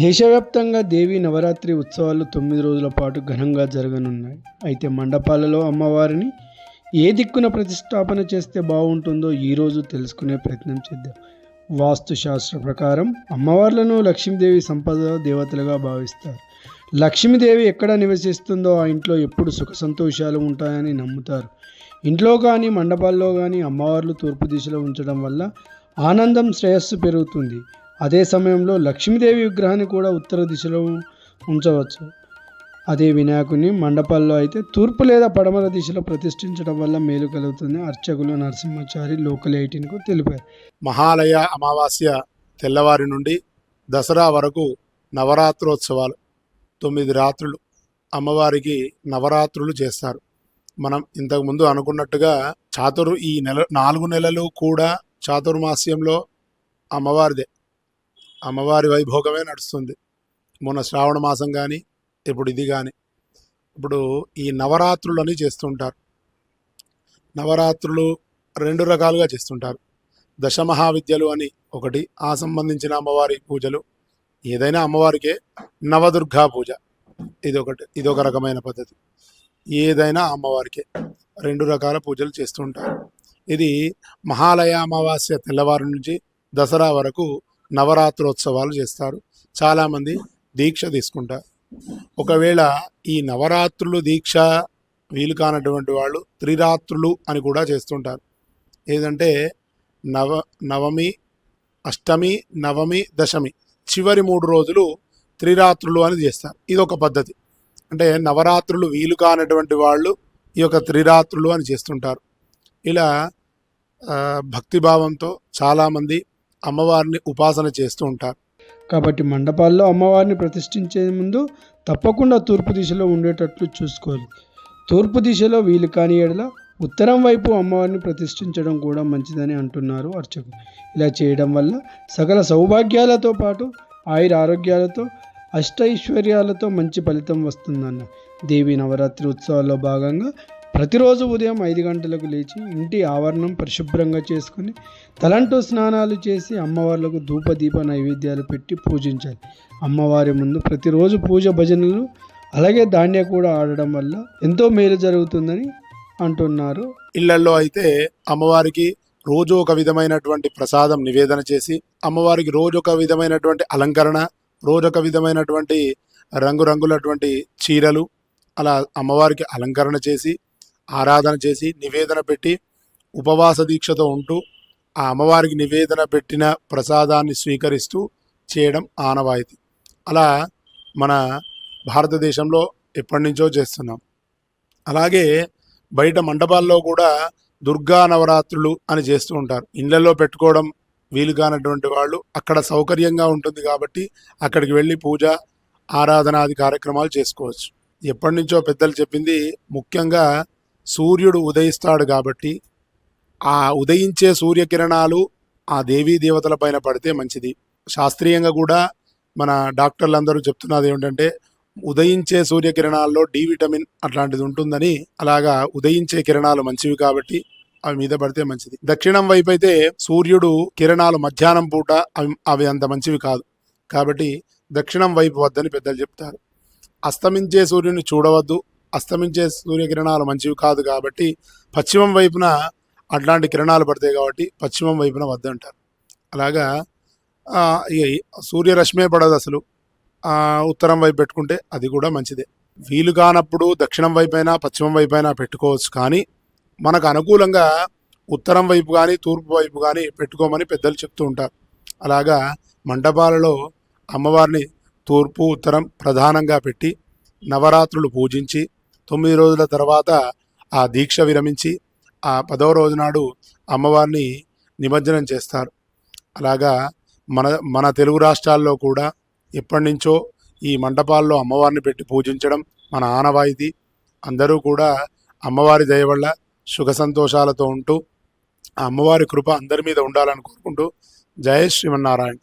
దేశవ్యాప్తంగా దేవి నవరాత్రి ఉత్సవాలు తొమ్మిది రోజుల పాటు ఘనంగా జరగనున్నాయి. అయితే మండపాలలో అమ్మవారిని ఏ దిక్కున ప్రతిష్టాపన చేస్తే బాగుంటుందో ఈరోజు తెలుసుకునే ప్రయత్నం చేద్దాం. వాస్తు శాస్త్ర ప్రకారం అమ్మవార్లను లక్ష్మీదేవి సంపద దేవతలుగా భావిస్తారు. లక్ష్మీదేవి ఎక్కడ నివసిస్తుందో ఆ ఇంట్లో ఎప్పుడు సుఖ సంతోషాలు ఉంటాయని నమ్ముతారు. ఇంట్లో కానీ మండపాల్లో కానీ అమ్మవార్లు తూర్పు దిశలో ఉంచడం వల్ల ఆనందం శ్రేయస్సు పెరుగుతుంది. అదే సమయంలో లక్ష్మీదేవి విగ్రహాన్ని కూడా ఉత్తర దిశలో ఉంచవచ్చు. అదే వినాయకుని మండపాల్లో అయితే తూర్పు లేదా పడమర దిశలో ప్రతిష్ఠించడం వల్ల మేలు కలుగుతుంది అర్చకులు నరసింహాచారి లోకల్ ఎయిటీన్కు తెలిపారు. మహాలయ అమావాస్య తెల్లవారి నుండి దసరా వరకు నవరాత్రోత్సవాలు తొమ్మిది రాత్రులు అమ్మవారికి నవరాత్రులు చేస్తారు. మనం ఇంతకుముందు అనుకున్నట్టుగా చాతుర్ ఈ నెల నాలుగు నెలలు కూడా చాతుర్మాస్యంలో అమ్మవారిదే. అమ్మవారి వైభోగమే నడుస్తుంది. మొన్న శ్రావణ మాసం కానీ ఇప్పుడు ఇది కానీ ఇప్పుడు ఈ నవరాత్రులని చేస్తుంటారు. నవరాత్రులు రెండు రకాలుగా చేస్తుంటారు. దశమహావిద్యలు అని ఒకటి ఆ సంబంధించిన అమ్మవారి పూజలు. ఏదైనా అమ్మవారికే నవదుర్గా పూజ. ఇది ఒకటి ఇది ఒక రకమైన పద్ధతి. ఏదైనా అమ్మవారికే రెండు రకాల పూజలు చేస్తుంటారు. ఇది మహాలయ అమావాస్య తెల్లవారు నుంచి దసరా వరకు నవరాత్రోత్సవాలు చేస్తారు. చాలామంది దీక్ష తీసుకుంటారు. ఒకవేళ ఈ నవరాత్రులు దీక్ష వీలు కానటువంటి వాళ్ళు త్రిరాత్రులు అని కూడా చేస్తుంటారు. ఏదంటే నవ నవమి అష్టమి నవమి దశమి చివరి మూడు రోజులు త్రిరాత్రులు అని చేస్తారు. ఇది ఒక పద్ధతి. అంటే నవరాత్రులు వీలు కానటువంటి వాళ్ళు ఈ యొక్క త్రిరాత్రులు అని చేస్తుంటారు. ఇలా భక్తిభావంతో చాలామంది అమ్మవారిని ఉపాసన చేస్తూ ఉంటారు. కాబట్టి మండపాల్లో అమ్మవారిని ప్రతిష్ఠించే ముందు తప్పకుండా తూర్పు దిశలో ఉండేటట్లు చూసుకోవాలి. తూర్పు దిశలో వీలు కాని ఎడల ఉత్తరం వైపు అమ్మవారిని ప్రతిష్ఠించడం కూడా మంచిదని అంటున్నారు అర్చకులు. ఇలా చేయడం వల్ల సకల సౌభాగ్యాలతో పాటు ఆయుర ఆరోగ్యాలతో అష్టైశ్వర్యాలతో మంచి ఫలితం వస్తుందన్న దేవి నవరాత్రి ఉత్సవాల్లో భాగంగా ప్రతిరోజు ఉదయం ఐదు గంటలకు లేచి ఇంటి ఆవరణం పరిశుభ్రంగా చేసుకుని తలంటూ స్నానాలు చేసి అమ్మవార్లకు ధూప దీప నైవేద్యాలు పెట్టి పూజించాలి. అమ్మవారి ముందు ప్రతిరోజు పూజ భజనలు అలాగే ధాన్య కూడా ఆడడం వల్ల ఎంతో మేలు జరుగుతుందని అంటున్నారు. ఇళ్ళలో అయితే అమ్మవారికి రోజు ఒక విధమైనటువంటి ప్రసాదం నివేదన చేసి అమ్మవారికి రోజు ఒక విధమైనటువంటి అలంకరణ రోజు ఒక విధమైనటువంటి రంగురంగులటువంటి చీరలు అలా అమ్మవారికి అలంకరణ చేసి ఆరాధన చేసి నివేదన పెట్టి ఉపవాస దీక్షతో ఉంటూ ఆ అమ్మవారికి నివేదన పెట్టిన ప్రసాదాన్ని స్వీకరిస్తూ చేయడం ఆనవాయితీ. అలా మన భారతదేశంలో ఎప్పటి నుంచో చేస్తున్నాం. అలాగే బయట మండపాల్లో కూడా దుర్గా నవరాత్రులు అని చేస్తూ ఉంటారు. ఇళ్ళలో పెట్టుకోవడం వీలు కానటువంటి వాళ్ళు అక్కడ సౌకర్యంగా ఉంటుంది కాబట్టి అక్కడికి వెళ్ళి పూజ ఆరాధనాది కార్యక్రమాలు చేసుకోవచ్చు. ఎప్పటి నుంచో పెద్దలు చెప్పింది ముఖ్యంగా సూర్యుడు ఉదయిస్తాడు కాబట్టి ఆ ఉదయించే సూర్యకిరణాలు ఆ దేవీ దేవతల పైన పడితే మంచిది. శాస్త్రీయంగా కూడా మన డాక్టర్లు అందరూ చెప్తున్నది ఏమిటంటే ఉదయించే సూర్యకిరణాల్లో డి విటమిన్ అట్లాంటిది ఉంటుందని అలాగా ఉదయించే కిరణాలు మంచివి కాబట్టి అవి మీద పడితే మంచిది. దక్షిణం వైపు అయితే సూర్యుడు కిరణాలు మధ్యాహ్నం పూట అవి అవి అంత మంచివి కాదు. కాబట్టి దక్షిణం వైపు వద్దని పెద్దలు చెప్తారు. అస్తమించే సూర్యుని చూడవద్దు. అస్తమించే సూర్యకిరణాలు మంచివి కాదు కాబట్టి పశ్చిమం వైపున అట్లాంటి కిరణాలు పడతాయి కాబట్టి పశ్చిమం వైపున వద్దంటారు అలాగా సూర్యరశ్మే పడదు అసలు. ఉత్తరం వైపు పెట్టుకుంటే అది కూడా మంచిదే. వీలు కానప్పుడు దక్షిణం వైపైనా పశ్చిమం వైపైనా పెట్టుకోవచ్చు కానీ మనకు అనుకూలంగా ఉత్తరం వైపు కానీ తూర్పు వైపు కానీ పెట్టుకోమని పెద్దలు చెప్తూ ఉంటారు. అలాగా మండపాలలో అమ్మవారిని తూర్పు ఉత్తరం ప్రధానంగా పెట్టి నవరాత్రులు పూజించి తొమ్మిది రోజుల తర్వాత ఆ దీక్ష విరమించి ఆ పదవ రోజు నాడు అమ్మవారిని నిమజ్జనం చేస్తారు. అలాగా మన మన తెలుగు రాష్ట్రాల్లో కూడా ఎప్పటి నుంచో ఈ మండపాల్లో అమ్మవారిని పెట్టి పూజించడం మన ఆనవాయితీ. అందరూ కూడా అమ్మవారి దయ వల్ల సుఖ సంతోషాలతో ఉంటూ ఆ అమ్మవారి కృప అందరి మీద ఉండాలని కోరుకుంటూ జయ శ్రీమన్నారాయణ.